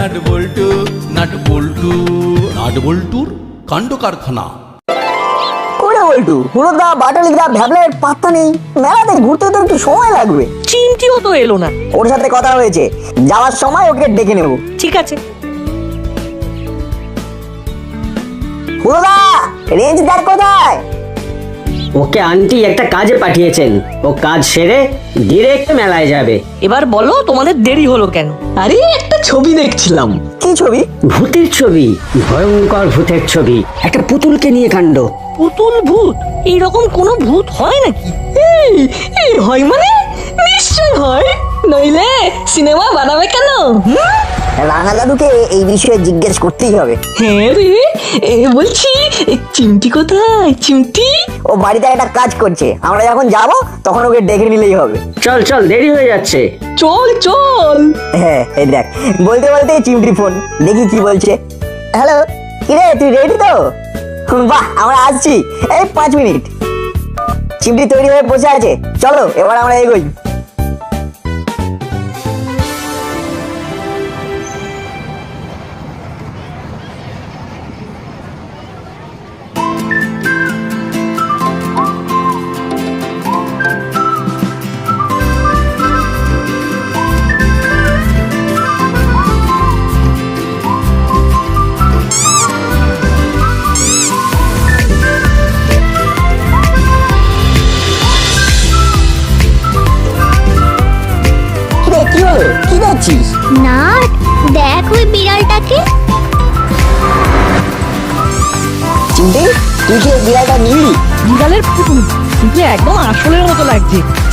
Nut বল্টু nut বল্টু nut বল্টুর কাণ্ড কারখানা ওরে বল্টু হুড়োদা বাটালিদা ভ্যাবলের পাত্তা নেই। মেলাতে ঘুরতে তো একটু সময় লাগবে। চিমটিও তো এলো না। ওর সাথে কথা হয়েছে। যাওয়ার সময় ওকে ডেকে নেব। ঠিক আছে। হুড়োদা রেঞ্জদার কোথায়? ওকে আন্টি একটা কাজে পাঠিয়েছেন। ও কাজ সেরে ডিরেক্ট মেলায় যাবে। এবার বলো তোমাদের দেরি হলো কেন? আরে একটা ছবি দেখছিলাম। কি ছবি? ভূতের ছবি ভয়ঙ্কর ভূতের ছবি একটা পুতুলকে নিয়ে কাণ্ড। পুতুল ভূত? এইরকম কোনো ভূত হয় নাকি? এই এই হয় মানে? নিশ্চয় হয়। নইলে সিনেমা বানাবে কেন? হুম? রাঙা দাদুকে এই বিষয়ে জিজ্ঞেস করতেই হবে। হ্যাঁ রে এ বলছি এ চিমটি কোথায়? চিমটি? ও বাড়িতে একটা কাজ করছে। আমরা যখন যাব তখন ওকে ডেকে নিলেই হবে। চল চল দেরি হয়ে যাচ্ছে। চল চল। হ্যাঁ এই দেখ বলতে বলতে চিমটি ফোন দেখি কি বলছে। হ্যালো কিরে তুই রেডি তো? বাহ আমরা আসছি। এই পাঁচ মিনিট। চিমটি তৈরি হয়ে বসে আছে। চলো এবার আমরা এগোই।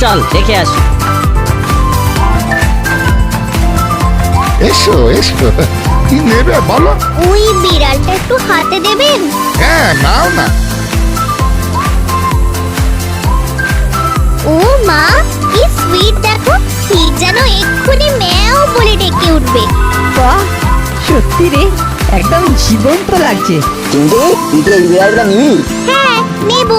চল দেখে আসি। এসো এসো। কি নেবে বলো? ওই বিড়ালটা একটু হাতে দেবেন? হ্যাঁ নাও না। ও মা কি সুইট দেখো। ঠিক যেন এক্ষুনি ম্যাও বলে ডেকে উঠবে। বাহ সত্যি রে একদম জীবন্ত লাগছে। তুই বিড়ালটা নিবি? হ্যাঁ নেব।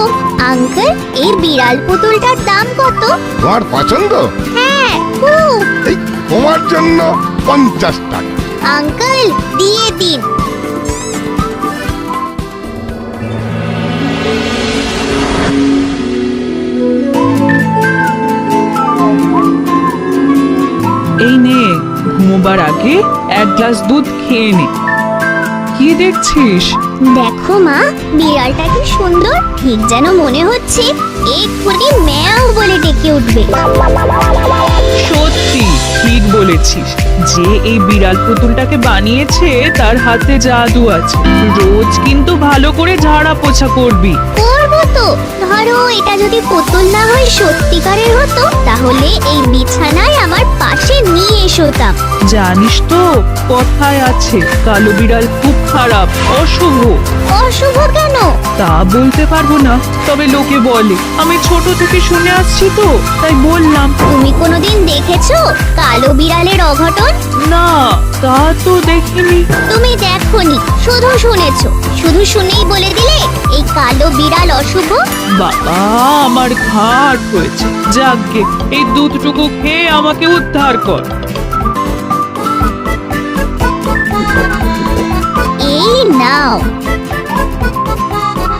আঙ্কেল এই বিড়াল পুতুলটার দাম কত? তোমার পছন্দ? হ্যাঁ খুব। এই তোমার জন্য পঞ্চাশ টাকা। আঙ্কেল দিয়ে দিন। এই নে ঘুমোবার আগে এক গ্লাস দুধ খেয়ে নে। কি দেখছিস? দেখো মা বিড়ালটা কি সুন্দর? ঠিক যেন মনে হচ্ছে এক্ষুনি ম্যাও বলে ডেকে উঠবে। সত্যি ঠিক বলেছিস। যে এই বিড়াল পুতুলটাকে বানিয়েছে তার হাতে জাদু আছে। রোজ কিন্তু ভালো করে ঝাড়া পোছা করবি করব তো ধরো এটা যদি পুতুল না হয় সত্যিকারের হতো তাহলে এই বিছানায় আমার পাশে নিয়ে এসোতাম জানিস তো কথায় আছে কালো বিড়াল খুব খারাপ অশুভ। অশুভ কেন? তা বলতে পারব না তবে লোকে বলে। আমি ছোট থেকে শুনে আসছি তো তাই বললাম। তুমি কোনোদিন দেখেছ কালো বিড়ালের অঘটন? না তা তো দেখিনি। তুমি দেখোনি শুধু শুনেছো। শুধু শুনেই বলে দিলে এই কালো বিড়াল অশুভ? বাবা আমার ঘাট হয়েছে। যাকে এই দুধটুকু খেয়ে আমাকে উদ্ধার কর। এই নাও।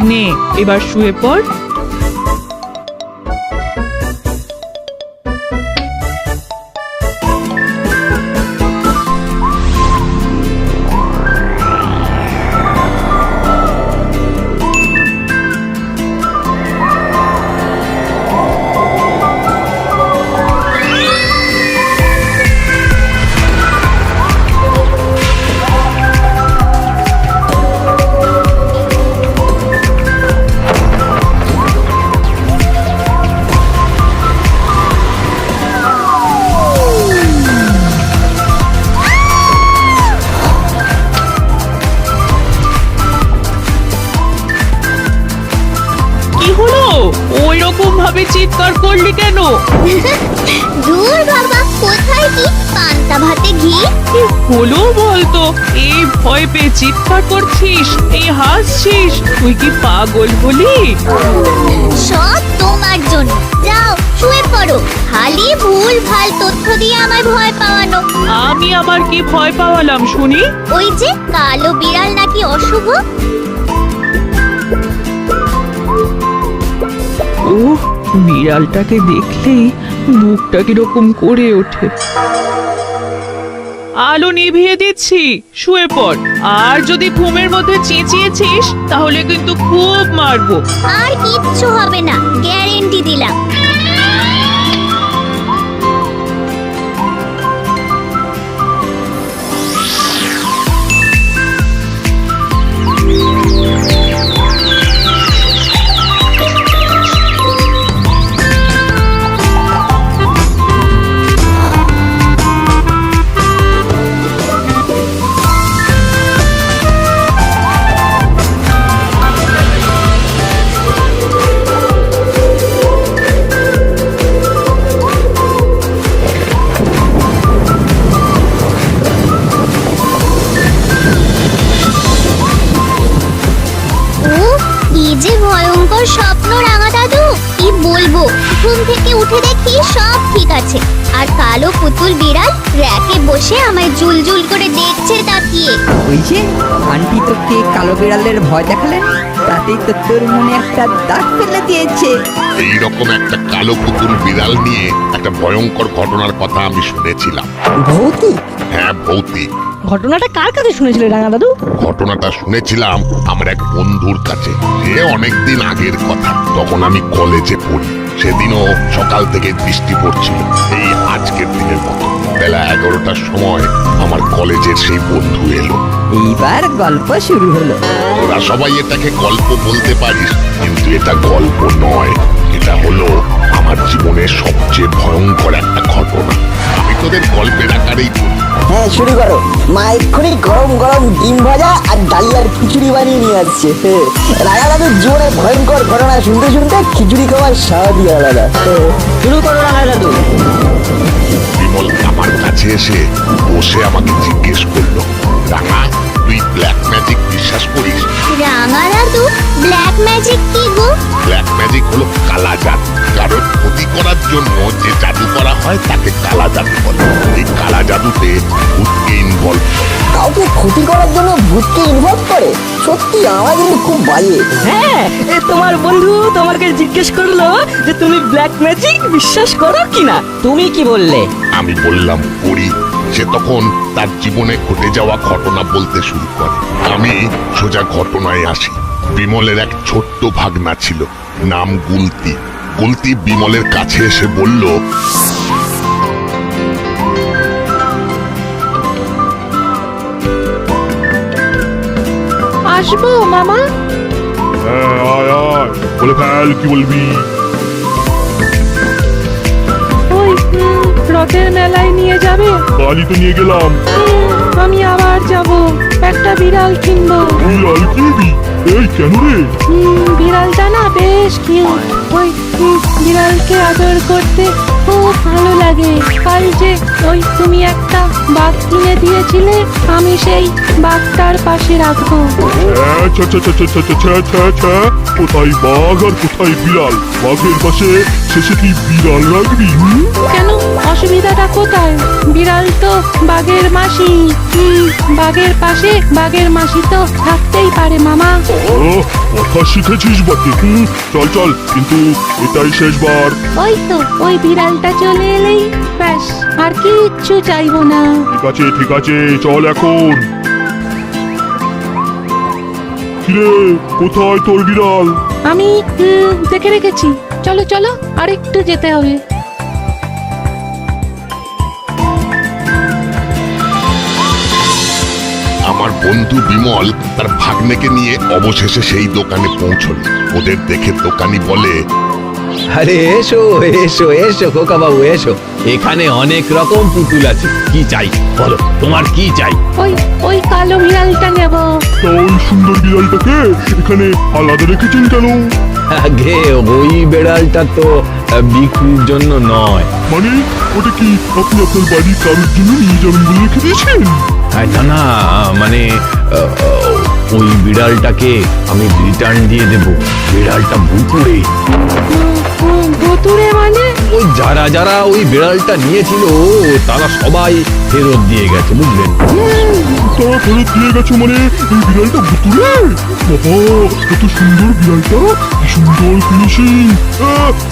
নে এবার শুয়ে পড়। ওই রকম ভাবে চিৎকার করলি কেন? দূর বাবা কোথায় কি? পান্তা ভাতে ঘি? হলো বলতো এই ভয় পেয়ে চিৎকার করছিস এই হাসছিস তুই কি পাগল হলি? সব তোমার জন্য। যাও শুয়ে পড়ো। খালি ভুল ভালো তথ্য দিয়ে আমায় ভয় পাওয়ানো। আমি আবার কি ভয় পাওয়ালাম শুনি? ওই যে কালো বিড়াল নাকি অশুভ? বিড়ালটাকে দেখলেই বুকটা কীরকম করে ওঠে। আলো নিভিয়ে দিচ্ছি, শুয়ে পড়। আর যদি ঘুমের মধ্যে চেঁচিয়েছিস, তাহলে কিন্তু খুব মারবো। আর কিচ্ছু হবে না, গ্যারেন্টি দিলাম। কালো বিড়ালের ভয় দেখালেন? তাতেই তো তোর মনে একটা দাগ ফেলে দিয়েছে। এইরকম একটা কালো পুতুল বিড়াল নিয়ে একটা ভয়ঙ্কর ঘটনার কথা আমি শুনেছিলাম। ভৌতিক? হ্যাঁ ভৌতিক। ঘটনাটা কার কাছে শুনেছিলে রাঙা দাদু? ঘটনাটা শুনেছিলাম আমার এক বন্ধুর কাছে। সে অনেকদিন আগের কথা। তখন আমি কলেজে পড়ি। সেদিনও সকাল থেকে বৃষ্টি পড়ছিল। এই আজকের দিনের মতো। বেলা এগারোটার সময় আমার কলেজের সেই বন্ধু এলো। এইবার গল্প শুরু হলো। তোরা সবাই এটাকে গল্প বলতে পারিস কিন্তু এটা গল্প নয়। এটা হলো আমার জীবনের সবচেয়ে ভয়ঙ্কর একটা ঘটনা। আমি তোদের গল্পের আকারেই বলি হ্যাঁ শুরু করো। মা এক্ষুনি গরম গরম ডিম ভাজা আর ডালিয়ার খিচুড়ি বানিয়ে নিয়ে আসছে। রাজা দাদুর ভয়ঙ্কর ঘটনা শুনতে শুনতে খিচুড়ি খাওয়ার স্বাদই আলাদা। শুরু করো রাজা দাদু। বিমল আমার কাছে এসে বসে আমাকে জিজ্ঞেস করল রাঙা তুই ব্ল্যাক ম্যাজিক বিশ্বাস করিস? রাঙা দাদু ব্ল্যাক ম্যাজিক কি গো? ব্ল্যাক ম্যাজিক হলো কালা জাদু। কারোর ক্ষতি করার জন্য যে জাদু করা হয় তাকে কালা জাদু বলে। এই কালা জাদুতে ভূতকে ইনভলভ করে। কাউকে ক্ষতি করার জন্য ভূতকে ইনভলভ করে? সত্যি আমার কিন্তু খুব বাজে। হ্যাঁ এ তোমার বন্ধু তোমাকে জিজ্ঞেস করল যে তুমি ব্ল্যাক ম্যাজিক বিশ্বাস করো কিনা? তুমি কি বললে? আমি বললাম করি সে তখন তার জীবনে ঘটে যাওয়া ঘটনা বলতে শুরু করে। আমি সোজা ঘটনায় আসি। বিমলের এক ছোট্ট ভাগনা ছিল নাম গুলতি। গুলতি বিমলের কাছে এসে বলল আসব মামা? হ্যাঁ আয় আয়। বলে ফেল কি বলবি? রথের মেলায় নিয়ে যাবে? বালি তো নিয়ে গেলাম। আমি আবার যাব। একটা বিড়াল কিনবো। বিড়াল কিনবি? এই কেন রে? বিড়ালটা না বেশ কিউট ওই বিড়ালকে আদর করতে খুব ভালো লাগে। ওই তুমি একটা বাঘ কিনে দিয়েছিলে আমি সেই বাঘটার পাশে রাখব। ছ্যা, ছ্যা, ছ্যা, ছ্যা, ছ্যা, ছ্যা, ছ্যা, ছ্যা, ছ্যা। কোথায় বাঘ আর কোথায় বিড়াল? বাঘের পাশে শেষে কি বিড়াল রাখবি হুম? কেন? অসুবিধাটা কোথায়? বিড়াল তো বাঘের মাসি। হুম, বাঘের পাশে বাঘের মাসি তো থাকতেই পারে মামা। ও কথা শিখেছিস বটে। হুম, চল চল কিন্তু এটাই শেষবার। ওই তো ওই বিড়ালটা চলে এলেই ব্যাস আর কিচ্ছু চাইব না। ঠিক আছে ঠিক আছে চল এখন। কিরে কোথায় তোর বিড়াল? আমি উম, দেখে রেখেছি। চলো চলো আর একটু যেতে হবে। বন্ধু বিমল তার ভাগ্নেকে নিয়ে অবশেষে সেই দোকানে পৌঁছল। ওদের দেখে দোকানি বলে আরে এসো এসো এসো খোকা বাবু এসো। এখানে অনেক রকম পুতুল আছে। কি চাই বলো তোমার কি চাই? ওই ওই কালো বিড়ালটা নেব। তা ওই সুন্দর বিড়ালটাকে এখানে আলাদা রেখেছেন কেন? আগে ওই বেড়ালটা তো বিক্রির জন্য নয়। মানে ওটা কি আপনি আপনার বাড়ির কারোর জন্য নিয়ে যাবেন বলে রেখে দিয়েছেন? না না মানে ওই বিড়ালটাকে আমি রিটার্ন দিয়ে দেব। বিড়ালটা ভুতুড়ে। ভুতুরে মানে? ওই যারা যারা ওই বিড়ালটা নিয়েছিল তারা সবাই ফেরত দিয়ে গেছে বুঝলেন? তারা ফেরত দিয়ে গেছো মানে এই বিড়ালটা ভুতুরে বাবা কত সুন্দর বিড়ালটা কি সুন্দর ফিনিশিং।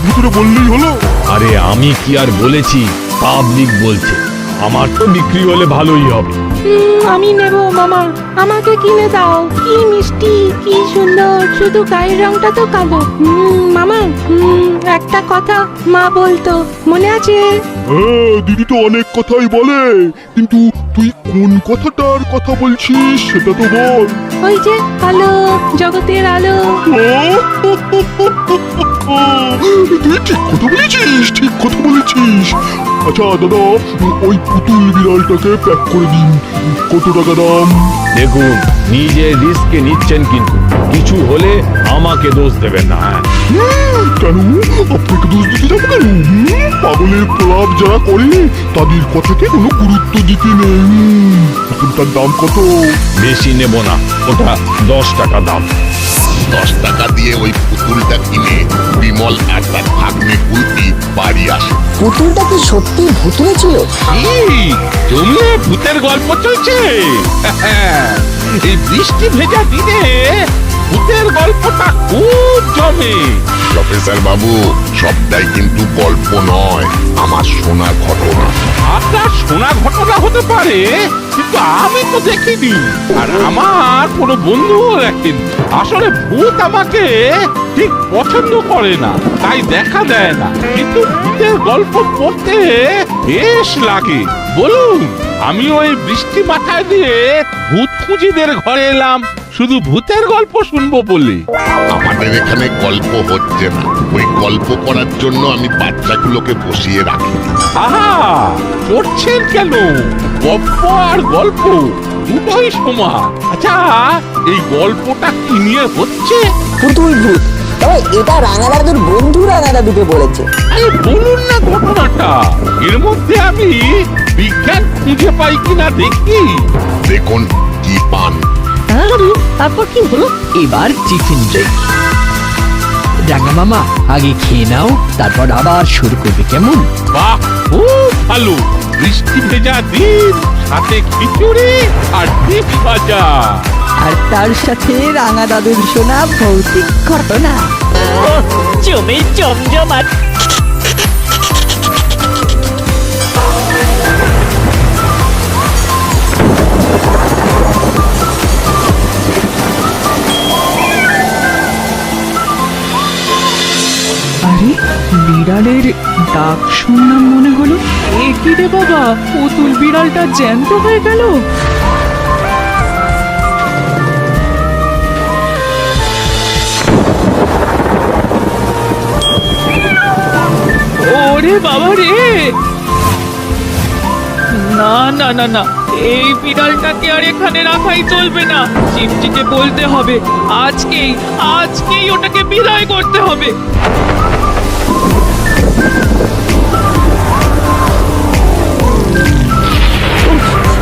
ভুতুরে বললেই হলো। আরে আমি কি আর বলেছি? পাবলিক বলছে আমার তো বিক্রি হলে ভালোই হবে। আমি নেব মামা। আমাকে কিনে দাও। কি মিষ্টি কি সুন্দর। শুধু গায়ের রংটা তো কালো। মামা একটা কথা মা বলতো। মনে আছে? হ্যাঁ দিদি তো অনেক কথাই বলে। কিন্তু তুই কোন কথাটার কথা বলছিস সেটা তো বল। ওই যে আলো জগতের আলো। তুই ঠিক কথা বলেছিস ঠিক কথা বলেছিস। আচ্ছা দাদা ওই পুতুল বিড়ালটাকে প্যাক করে দিন। কত টাকা দাম? দেখুন নিজের রিস্কে নিচ্ছেন কিন্তু। কিছু হলে আমাকে দোষ দেবেন না। কেন? আপনাকে দোষ দিতে যাব কেন? পাগলের প্রলাপ যারা করে তাদের কথাকে কোনো গুরুত্ব দিতে নেই। হুম, পুতুলটার দাম কত? বেশি নেব না। ওটা দশ টাকা দাম। দশ টাকা দিয়ে ওই পুতুলটা কিনে বিমল আর তার ভাগ্নে কুলতি বাড়ি আসে। পুতুলটা কি সত্যি ভুতুড়ে ছিল? তুমিও ভূতের গল্প চলছে। এই বৃষ্টি ভেজা দিনে ভূতের গল্পটা খুব জমে। প্রফেসর বাবু সবটাই কিন্তু গল্প নয় আমার শোনা ঘটনা। আপনার শোনা ঘটনা হতে পারে কিন্তু আমি তো দেখিনি। আর আমার কোনো বন্ধুও দেখেনি। আসলে ভূত আমাকে ঠিক পছন্দ করে না তাই দেখা দেয় না। কিন্তু ভূতের গল্প পড়তে বেশ লাগে। বলুন আমি ওই বৃষ্টি মাথায় দিয়ে ভূত খুঁজিদের ঘরে এলাম। শুধু ভূতের গল্প শুনব বলে। আমাদের এখানে গল্প হচ্ছে না। ওই গল্প করার জন্য আমি বাচ্চাগুলোকে বসিয়ে রাখি। আহা! পড়ছেন কেন? গল্প আর গল্প দুটোই সমান। আচ্ছা এই গল্পটা কি নিয়ে হচ্ছে? পুতুল ভূত তবে এটা রাঙা দাদুর বন্ধু রাঙা দাদুকে বলেছে। আরে বলুন না ঘটনাটা। এর মধ্যে আমি বিজ্ঞান খুঁজে পাই কিনা দেখি। দেখুন কি পান। তারপর কি হলো? এবার টিফিন ব্রেক রাঙা মামা আগে খেয়ে নাও তারপর আবার শুরু করবে কেমন? বাহ খুব ভালো। বৃষ্টি ভেজা দিন সাথে খিচুড়ি আর ডিম ভাজা। আর তার সাথে রাঙা দাদুর শোনা ভৌতিক ঘটনা। জমে জমজমাট। বিড়ালের ডাক শুনলাম মনে হলো। এ কি রে বাবা? পুতুল বিড়ালটা জ্যান্ত হয়ে গেল। ওরে বাবা রে! না না না না। এই বিড়ালটাকে আর এখানে রাখাই চলবে না। চিমটিকে বলতে হবে, আজকেই আজকেই ওটাকে বিদায় করতে হবে।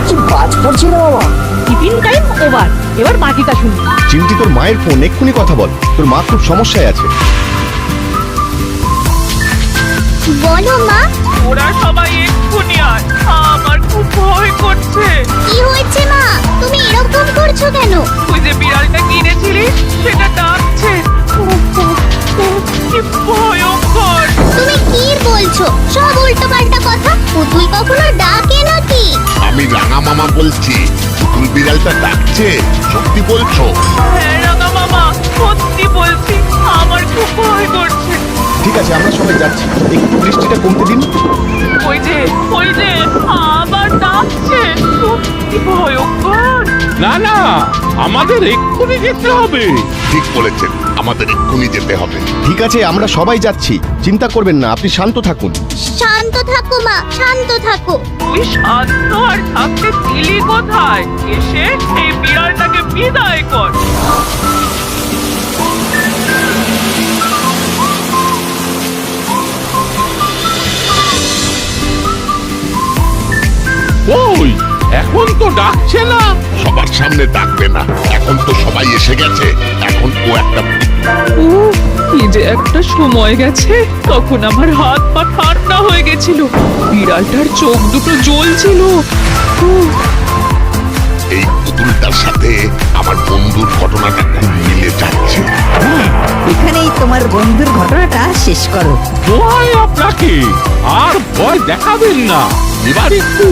কি বাজ পড়ছিল বাবা? টিফিন টাইম ওভার এবার বাকিটা শুনি। চিমটি তোর মায়ের ফোন এক্ষুনি কথা বল। তোর মা খুব সমস্যায় আছে। বলো মা। ওরা সবাই এক্ষুনি আয় আমার খুব ভয় করছে। কি হয়েছে মা? তুমি এরকম করছ কেন? তুই যে বিড়ালটা কিনেছিলিস সেটা ডাকছে। কি ভয়ঙ্কর তুমি বলছো। সব উল্টো পাল্টা কথা পুতুল কখনো ডাকে নাকি? আমি রাঙা মামা বলছি। পুতুল বিড়ালটা ডাকছে। সত্যি বলছো? হ্যাঁ রাঙা মামা সত্যি বলছি। আমার খুব ভয় করছে। ঠিক আছে আমরা সবাই যাচ্ছি। একটু বৃষ্টিটা কমতে দিন। ওই যে ওই যে আবার ডাকছে। কি ভয়ঙ্কর। না না আমাদের এক্ষুনি যেতে হবে। ঠিক বলেছেন। আমাদের এক্ষুনি যেতে হবে। ঠিক আছে আমরা সবাই যাচ্ছি। চিন্তা করবেন না আপনি শান্ত থাকুন। শান্ত থাকো মা শান্ত থাকো। তুই শান্ত আর থাকতে দিলি কোথায়? এসে এই বিড়ালটাকে বিদায় কর। ওই এখন তো ডাকছে না। সবার সামনে ডাকবে না। এখন তো সবাই এসে গেছে। এখন ও একটা ও কি যে একটা সময় গেছে। তখন আমার হাত পা ঠান্ডা হয়ে গেছিল। বিড়ালটার চোখ দুটো জ্বলছিল। এই পুতুলটার সাথে আমার বন্ধুর ঘটনাটা খুব মিলে যাচ্ছে। এখানেই তোমার বন্ধুর ঘটনাটা শেষ করো। ভয় আপনাকে আর ভয় দেখাবেন না। এবার একটু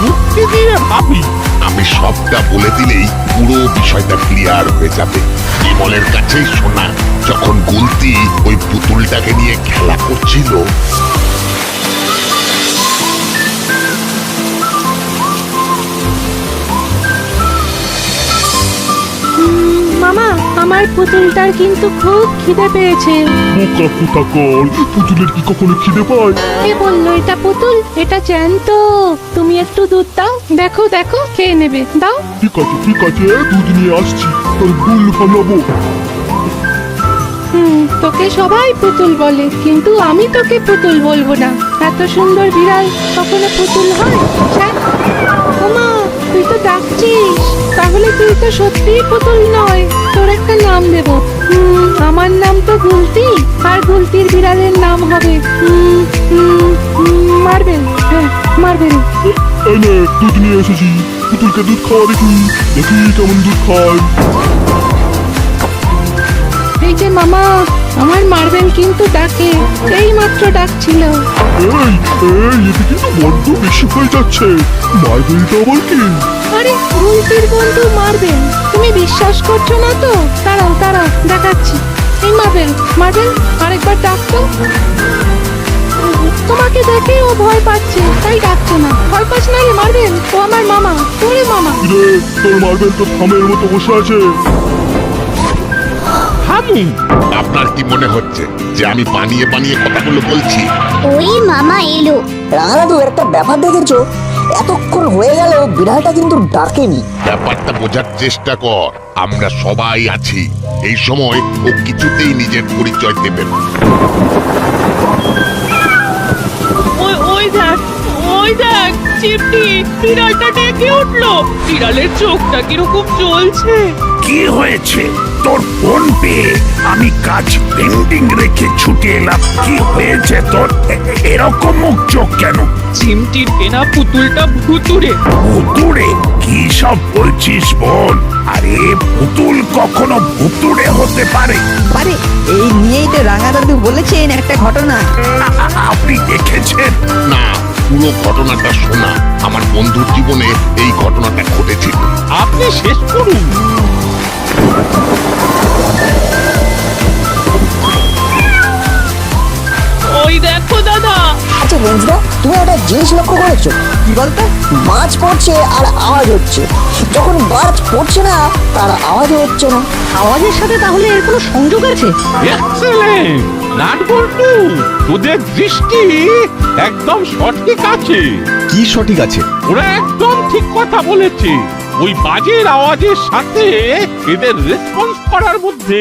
যুক্তি দিয়ে ভাবি। আমি সবটা বলে দিলেই পুরো বিষয়টা ক্লিয়ার হয়ে যাবে। বিমলের কাছেই শোনা, যখন গুলতি ওই পুতুলটাকে নিয়ে খেলা করছিল মামা আমার পুতুলটার কিন্তু খুব খিদে পেয়েছে। বোকা কোথা কর পুতুলের কি কখনো খিদে পায়? কে বলল এটা পুতুল? এটা জ্যান্ত। তুমি একটু দুধ দাও দেখো দেখো খেয়ে নেবে। দাও। ঠিক আছে ঠিক আছে দুধ নিয়ে আসছি তোর গুল ভাঙাবো হুম তোকে সবাই পুতুল বলে কিন্তু আমি তোকে পুতুল বলব না। এত সুন্দর বিড়াল কখনো পুতুল হয়? তুই তো ডাকছিস। তাহলে তুই তো সত্যিই পুতুল নয়। তোর একটা নাম দেব। হুম, আমার নাম তো গুলতি আর গুলতির বিড়ালের নাম হবে। হুম, মার্বেল হ্যাঁ মার্বেল এই নে দুধ নিয়ে এসেছি। পুতুলকে দুধ খাওয়া দেখি দেখি কেমন দুধ খায়। এই যে মামা আমার মার্বেল কিন্তু ডাকে এই মাত্র ডাকছিল। এই এই এতে কিন্তু বড্ড বেশি হয়ে যাচ্ছে। মার্বেলটা আবার কি? আরে গুলতির বন্ধু মার্বেল। তুমি বিশ্বাস করছ না তো? দাঁড়াও দাঁড়াও দেখাচ্ছি। এই মার্বেল মার্বেল আরেকবার ডাকতো। তোমাকে দেখে ও ভয় পাচ্ছে তাই ডাকছো না। ভয় পাস না রে মার্বেল ও আমার মামা তোরে মামা। রে তোর মার্বেল তো থামের মতো বসে আছে। থামুন আপনার কি মনে হচ্ছে যে আমি বানিয়ে বানিয়ে কথাগুলো বলছি? ওই মামা এলো। রাঙা একটা ব্যাপার দেখেছ? এতক্ষণ হয়ে গেল বিড়ালটা কিন্তু ডাকেনি। ব্যাপারটা বোঝার চেষ্টা কর আমরা সবাই আছি। এই সময় ও কিছুতেই নিজের পরিচয় দেবে না। ওই ওই দেখ ওই দেখ চিমটি বিড়ালটা ডেকে উঠল। বিড়ালের চোখটা কীরকম জ্বলছে। কি হয়েছে? তোর ফোন পেয়ে আমি কাজ পেন্ডিং রেখে ছুটে এলাম। কি হয়েছে তোর? এরকম মুখ চোখ কেন? চিমটির কেনা পুতুলটা ভুতুরে ভুতুড়ে? কি সব বলছিস বোন আরে পুতুল কখনো ভুতুড়ে হতে পারে। পারে এই নিয়েই তো রাঙা দাদু বলেছেন একটা ঘটনা। আপনি দেখেছেন? না পুরো ঘটনাটা শোনা। আমার বন্ধুর জীবনে এই ঘটনাটা ঘটেছিল। আপনি শেষ করুন। ওই দেখো দাদা। আচ্ছা রেঞ্জদা তুমি একটা জিনিস লক্ষ্য করেছ? কি বলতো? মাছ পড়ছে আর আওয়াজ হচ্ছে। যখন মাছ পড়ছে না তার আওয়াজ হচ্ছে না। আওয়াজের সাথে তাহলে এর কোনো সংযোগ আছে? এক্সেলেন্ট নাট বল্টু তোদের দৃষ্টি একদম সঠিক আছে। কি সঠিক আছে? ওরা একদম ঠিক কথা বলেছে। ওই বাজের আওয়াজের সাথে এদের রেসপন্স করার মধ্যে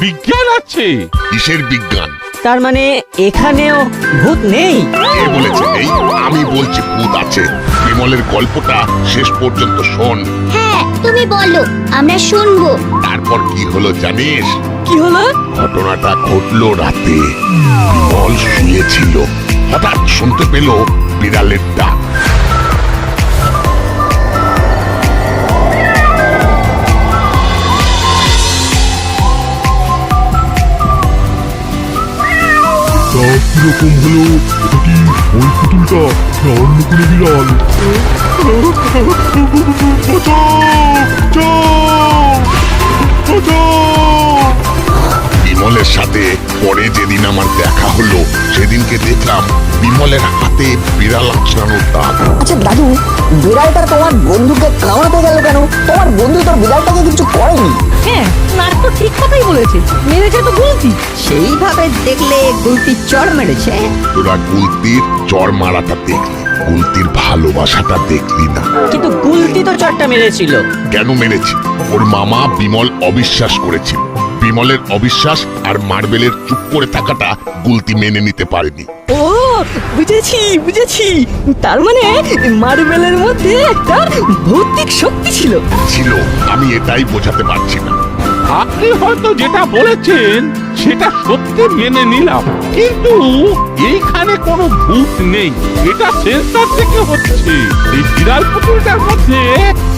বিজ্ঞান আছে। কিসের বিজ্ঞান? তার মানে এখানেও ভূত নেই? কে বলেছে এই আমি বলছি ভূত আছে। বিমলের গল্পটা শেষ পর্যন্ত শোন। হ্যাঁ তুমি বলো আমরা শুনব। তারপর কি হলো জানিস? কি হলো? ঘটনাটা ঘটলো রাতে। বিমল শুয়েছিল। হঠাৎ শুনতে পেল বিড়ালের ডাক কীরকম হলো এটা কি ওই পুতুলটা না অন্য কোনো বিড়াল বাঁচাও! বাঁচাও! বিমলের সাথে। পরে যেদিন আমার দেখা হলো সেদিনকে দেখলাম বিমলের হাতে বিড়াল আঁচড়ানোর দাগ। আচ্ছা দাদু বিড়ালটা তোমার বন্ধুকে কামড়াতে গেল কেন? তোমার বন্ধু তোর বিড়ালটাকে কিছু করেনি? হ্যাঁ নাট তো ঠিক কথাই বলেছে। মেরেছে তো গুলতি। সেইভাবে দেখলে গুলতি চড় মেরেছে? তোরা গুলতির চর মারাটা দেখলি গুলতির ভালোবাসাটা দেখলি না। কিন্তু গুলতি তো চটটা মেরেছিল। কেন মেরেছি? ওর মামা বিমল অবিশ্বাস করেছিল। বিমলের অবিশ্বাস আর মার্বেলের চুপ করে থাকাটা গুলতি মেনে নিতে পারেনি। ও বুঝেছি বুঝেছি। তার মানে মার্বেলের মধ্যে একটা ভৌতিক শক্তি ছিল। ছিল আমি এটাই বোঝাতে পারছি না। আপনি হয়তো যেটা বলেছেন সেটা সত্যি মেনে নিলাম। কিন্তু এইখানে কোনো ভূত নেই। এটা সেন্সার থেকে হচ্ছে। এই বিড়াল পুতুলটার মধ্যে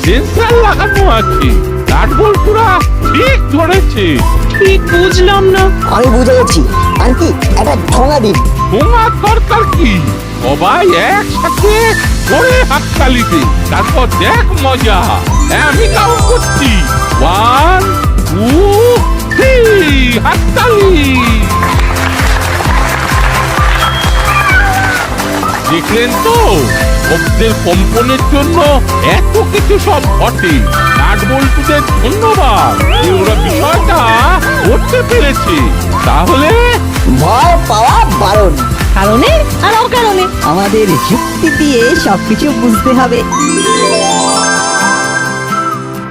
সেন্সার লাগানো আছে। নাটবল্টুরা ঠিক ধরেছে। ঠিক বুঝলাম না। আমি বুঝে গেছি। আন্টি একটা ঠোঙা দিন। তোমার দরকার কি? সবাই একসাথে করে হাততালি দে। তারপর দেখ মজা। হ্যাঁ, আমি কাউন্ট করছি। ওয়ান টু থ্রি হাততালি। দেখলেন তো? শব্দের কম্পনের জন্য এত কিছু সব ঘটে। নাট বল্টুদের ধন্যবাদ। যে ওরা বিষয়টা করতে পেরেছে। তাহলে ভয় পাওয়া বারণ। কারণে আর অকারণে। আমাদের যুক্তি দিয়ে সবকিছু বুঝতে হবে।